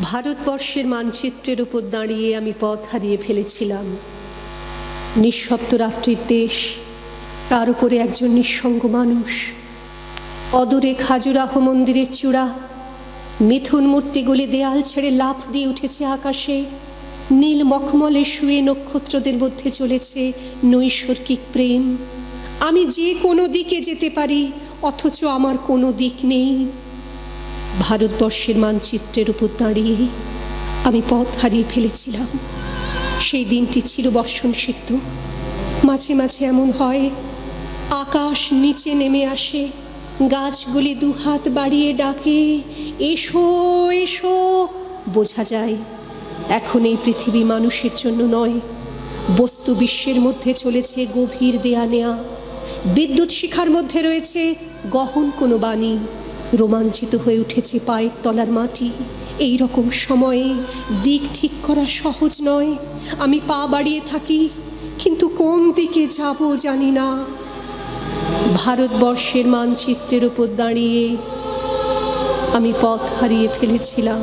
ভারতবর্ষের মানচিত্রের উপর দাঁড়িয়ে আমি পথ হারিয়ে ফেলেছিলাম। নিঃশব্দ রাত্রির দেশ, তার উপরে একজন নিঃসঙ্গ মানুষ, অদূরে খাজুরাহ মন্দিরের চূড়া, মিথুন মূর্তিগুলি দেয়াল ছেড়ে লাফ দিয়ে উঠেছে আকাশে, নীল মখমলে শুয়ে নক্ষত্রদের মধ্যে চলেছে নৈসর্গিক প্রেম। আমি যে কোনো দিকে যেতে পারি, অথচ আমার কোনো দিক নেই। ভারতবর্ষের মানচিত্রের উপর দাঁড়িয়ে আমি পথ হারিয়ে ফেলেছিলাম। সেই দিনটি ছিল বর্ষণ সিদ্ধ মাঝে মাঝে এমন হয়, আকাশ নিচে নেমে আসে, গাছগুলি দুহাত বাড়িয়ে ডাকে, এসো এসো। বোঝা যায়, এখন এই পৃথিবী মানুষের জন্য নয়। বস্তু বিশ্বের মধ্যে চলেছে গভীর দেয়া নেয়া। বিদ্যুৎ শিখার মধ্যে রয়েছে গহন কোনো বাণী। রোমাঞ্চিত হয়ে উঠেছে পায়ের তলার মাটি। এই রকম সময়ে দিক ঠিক করা সহজ নয়। আমি পা বাড়িয়ে থাকি, কিন্তু কোন দিকে যাব জানি না। ভারতবর্ষের মানচিত্রের উপর দাঁড়িয়ে আমি পথ হারিয়ে ফেলেছিলাম।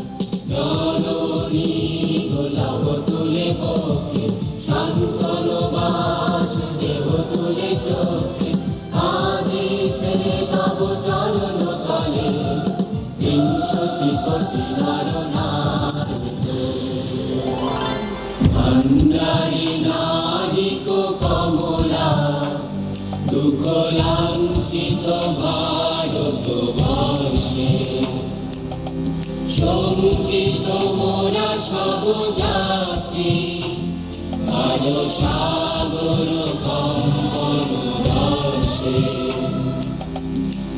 জননী গোলাপ তুলে পক্ষে সন্তন বাসুদেব তুলে চোখে আদিছে তব চরণ তলে বিংশতি কোটি নর ভণ্ডারী নারিক কমলা দুঃখ লাঞ্ছিত ভারত বর্ষে শঙ্কিত মোরা সব যাত্রী ভালো সাগর কম্পন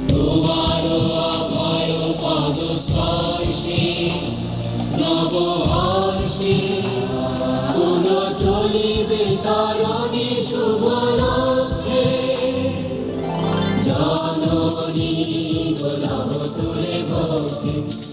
তোমার অভয় পদ স্পর্শে নব হর্ষে কোন চলিবে তরণী শুভ লক্ষ্যে জননী গোলাপ তুলে ভক্তি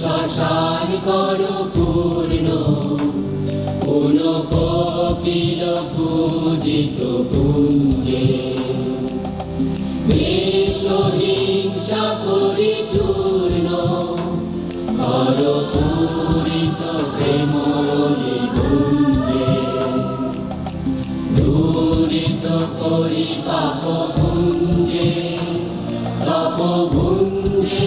শ্মশান করো পূর্ণ কোন কপিল পূজিত পুঞ্জে। দেশ হিংসা করি চূর্ণ কর পূরিত প্রেমলি গুঞ্জে। দূরিত করি পাপ পুঞ্জে তপ ভুঞ্জে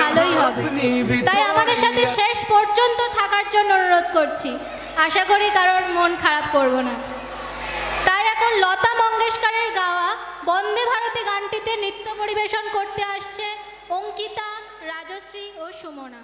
ভালোই হবে। তাই আমাদের সাথে শেষ পর্যন্ত থাকার জন্য অনুরোধ করছি। আশা করি কারণ মন খারাপ করব না। তাই এখন লতা মঙ্গেশকরের গাওয়া বন্দে ভারতী গানটিতে নৃত্য পরিবেশন করতে আসছে অঙ্কিতা রাজশ্রী ও সুমনা।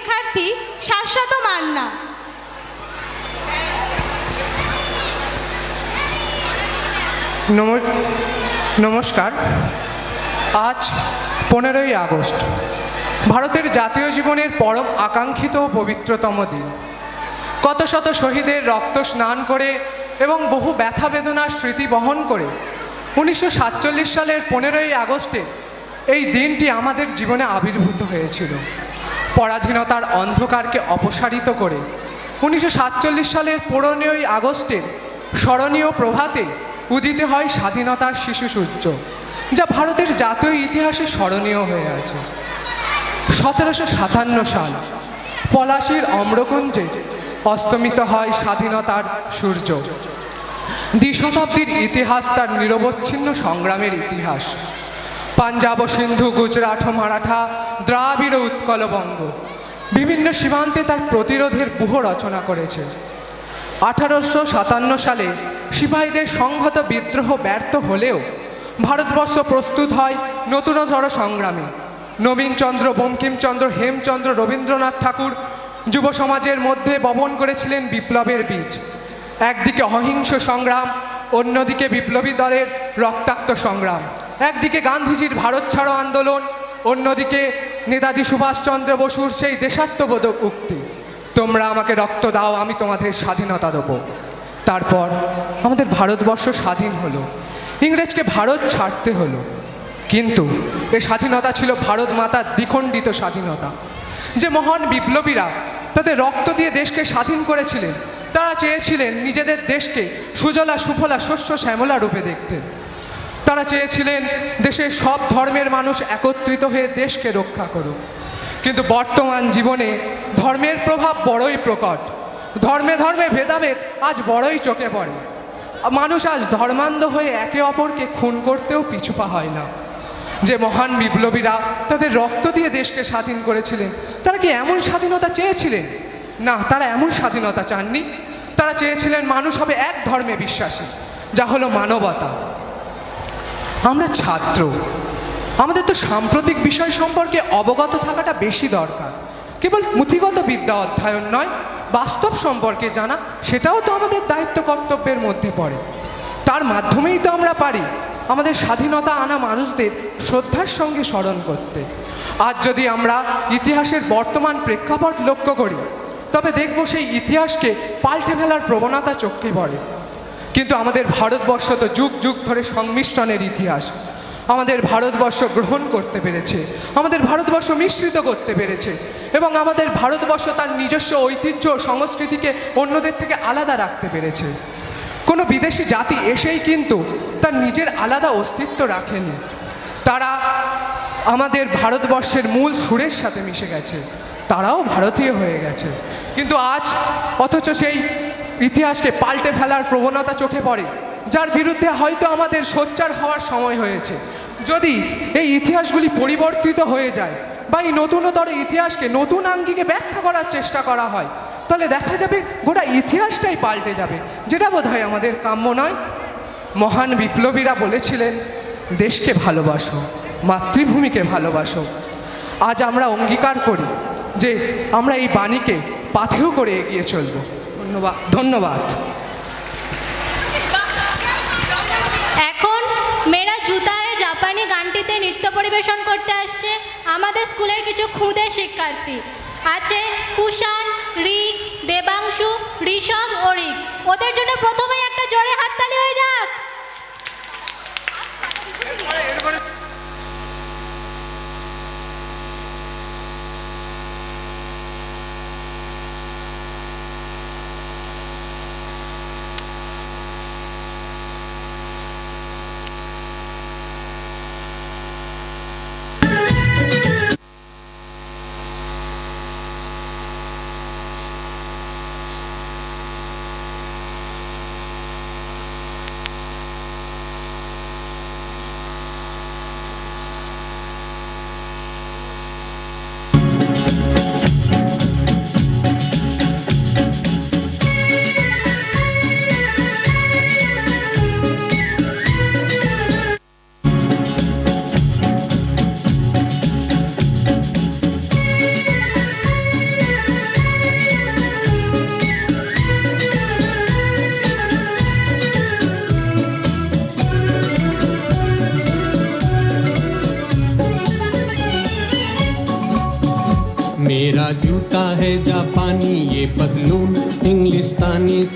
শিক্ষার্থী শাশ্বত মান্না। নম- নমস্কার। আজ পনেরোই আগস্ট। ভারতের জাতীয় জীবনের পরম আকাঙ্ক্ষিত ও পবিত্রতম দিন। কত শত শহীদের রক্ত স্নান করে এবং বহু ব্যথা বেদনার স্মৃতি বহন করে উনিশশো সাতচল্লিশ সালের পনেরোই আগস্টে এই দিনটি আমাদের জীবনে আবির্ভূত হয়েছিল। পরাধীনতার অন্ধকারকে অপসারিত করে। উনিশশো সাতচল্লিশ সালের পনেরোই আগস্টের স্মরণীয় প্রভাতে উদিত হয় স্বাধীনতার শিশু সূর্য, যা ভারতের জাতীয় ইতিহাসে স্মরণীয় হয়ে আছে। সতেরোশো সাতান্ন সাল পলাশির অম্রকুঞ্জে অস্তমিত হয় স্বাধীনতার সূর্য। দ্বিশতাব্দীর ইতিহাস তার নিরবচ্ছিন্ন সংগ্রামের ইতিহাস। পাঞ্জাব ও সিন্ধু, গুজরাট মারাঠা, দ্রাবিড় ও উৎকলবঙ্গ বিভিন্ন সীমান্তে তার প্রতিরোধের ব্যূহ রচনা করেছে। আঠারোশো সাতান্ন সালে সিপাহীদের সংহত বিদ্রোহ ব্যর্থ হলেও ভারতবর্ষ প্রস্তুত হয় নতুনতর সংগ্রামে। নবীনচন্দ্র বঙ্কিমচন্দ্র হেমচন্দ্র, রবীন্দ্রনাথ ঠাকুর যুব সমাজের মধ্যে বপন করেছিলেন বিপ্লবের বীজ। একদিকে অহিংস সংগ্রাম, অন্যদিকে বিপ্লবী দলের রক্তাক্ত সংগ্রাম। একদিকে গান্ধীজির ভারত ছাড়ো আন্দোলন, অন্যদিকে নেতাজি সুভাষচন্দ্র বসুর সেই দেশাত্মবোধক উক্তি, তোমরা আমাকে রক্ত দাও, আমি তোমাদের স্বাধীনতা দেবো। তারপর আমাদের ভারতবর্ষ স্বাধীন হলো, ইংরেজকে ভারত ছাড়তে হলো, কিন্তু এ স্বাধীনতা ছিল ভারত মাতার দ্বিখণ্ডিত স্বাধীনতা। যে মহান বিপ্লবীরা তাদের রক্ত দিয়ে দেশকে স্বাধীন করেছিলেন, তারা চেয়েছিলেন নিজেদের দেশকে সুজলা সুফলা শস্য শ্যামলা রূপে দেখতেন তারা চেয়েছিলেন দেশের সব ধর্মের মানুষ একত্রিত হয়ে দেশকে রক্ষা করুক। কিন্তু বর্তমান জীবনে ধর্মের প্রভাব বড়ই প্রকট। ধর্মে ধর্মে ভেদাভেদ আজ বড়ই চোখে পড়ে। মানুষ আজ ধর্মান্ধ হয়ে একে অপরকে খুন করতেও পিছুপা হয় না। যে মহান বিপ্লবীরা তাদের রক্ত দিয়ে দেশকে স্বাধীন করেছিলেন, তারা কি এমন স্বাধীনতা চেয়েছিলেন? না, তারা এমন স্বাধীনতা চাননি। তারা চেয়েছিলেন মানুষ হবে এক ধর্মে বিশ্বাসী, যা হলো মানবতা। আমরা ছাত্র। আমাদের তো সাম্প্রতিক বিষয় সম্পর্কে অবগত থাকাটা বেশি দরকার। কেবল পুঁথিগত বিদ্যা অধ্যয়ন নয়, বাস্তব সম্পর্কে জানা, সেটাও তো আমাদের দায়িত্ব কর্তব্যের মধ্যে পড়ে। তার মাধ্যমেই তো আমরা পারি আমাদের স্বাধীনতা আনা মানুষদের শ্রদ্ধার সঙ্গে স্মরণ করতে। আজ যদি আমরা ইতিহাসের বর্তমান প্রেক্ষাপট লক্ষ্য করি, তবে দেখব সেই ইতিহাসকে পাল্টে ফেলার প্রবণতা চোখে পড়ে। কিন্তু আমাদের ভারতবর্ষ তো যুগ যুগ ধরে সংমিশ্রণের ইতিহাস। আমাদের ভারতবর্ষ গ্রহণ করতে পেরেছে, আমাদের ভারতবর্ষ মিশ্রিত করতে পেরেছে এবং আমাদের ভারতবর্ষ তার নিজস্ব ঐতিহ্য সংস্কৃতিকে অন্যদের থেকে আলাদা রাখতে পেরেছে। কোনো বিদেশি জাতি এসেই কিন্তু তার নিজের আলাদা অস্তিত্ব রাখেনি। তারা আমাদের ভারতবর্ষের মূল সুরের সাথে মিশে গেছে, তারাও ভারতীয় হয়ে গেছে। কিন্তু আজ অথচ সেই ইতিহাসকে পাল্টে ফেলার প্রবণতা চোখে পড়ে, যার বিরুদ্ধে হয়তো আমাদের সোচ্চার হওয়ার সময় হয়েছে। যদি এই ইতিহাসগুলি পরিবর্তিত হয়ে যায় বা এই নতুনতর ইতিহাসকে নতুন আঙ্গিকে ব্যাখ্যা করার চেষ্টা করা হয়, তাহলে দেখা যাবে গোটা ইতিহাসটাই পাল্টে যাবে, যেটা বোধ আমাদের কাম্য নয়। মহান বিপ্লবীরা বলেছিলেন, দেশকে ভালোবাসো, মাতৃভূমিকে ভালোবাসো। আজ আমরা অঙ্গীকার করি যে আমরা এই বাণীকে পাথেয় করে এগিয়ে চলব। ধন্যবাদ ধন্যবাদ। এখন মেয়েরা জুতায় জাপানি গানটিতে নৃত্য পরিবেশন করতে আসছে আমাদের স্কুলের কিছু খুদে শিক্ষার্থী। আছে কুষাণ রিক দেবাংশু, ঋষভ ও ওদের জন্য প্রথমেই একটা জোরে হাততালি হয়ে যাক।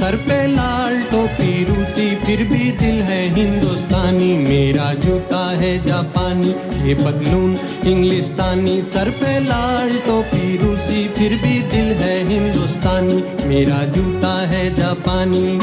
सर पे लाल टोपी रूसी फिर भी दिल है हिंदुस्तानी। मेरा जूता है जापानी, ये पतलून इंग्लिस्तानी। सर पे लाल टोपी रूसी फिर भी दिल है हिंदुस्तानी। मेरा जूता है जापानी।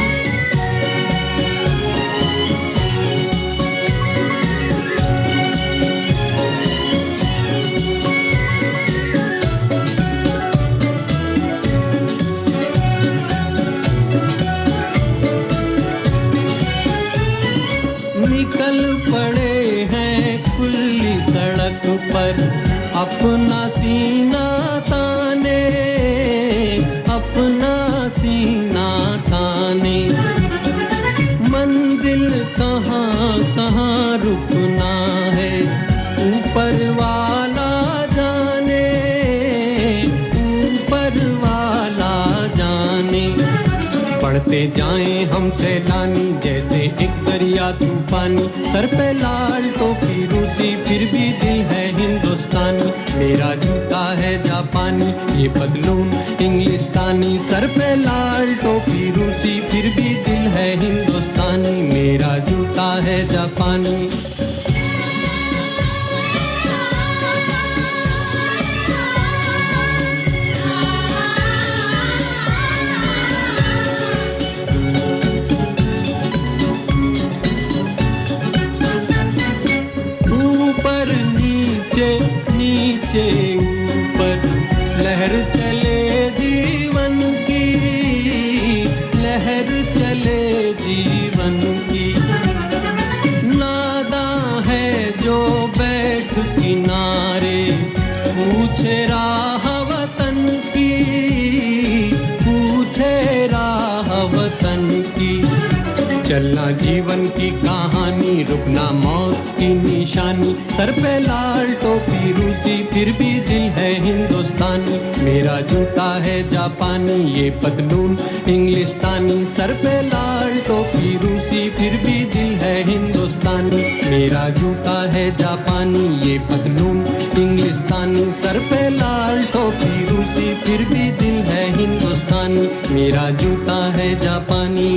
ये बदलू। इंग्लिस्तानी सर पे लाल टोपी, रूसी फिर भी दिल है हिंदुस्तानी। मेरा जूता है जापानी। रुकना मौत की निशानी। सर पे लाल टोपी, रूसी फिर भी दिल है हिंदुस्तानी। मेरा जूता है जापानी, ये पतलून इंग्लिस्तानी। सर पे लाल टोपी, रूसी फिर भी दिल है हिंदुस्तानी। मेरा जूता है जापानी, ये पतलून इंग्लिस्तानी। सर पे लाल टोपी, रूसी फिर भी दिल है हिंदुस्तानी। मेरा जूता है जापानी।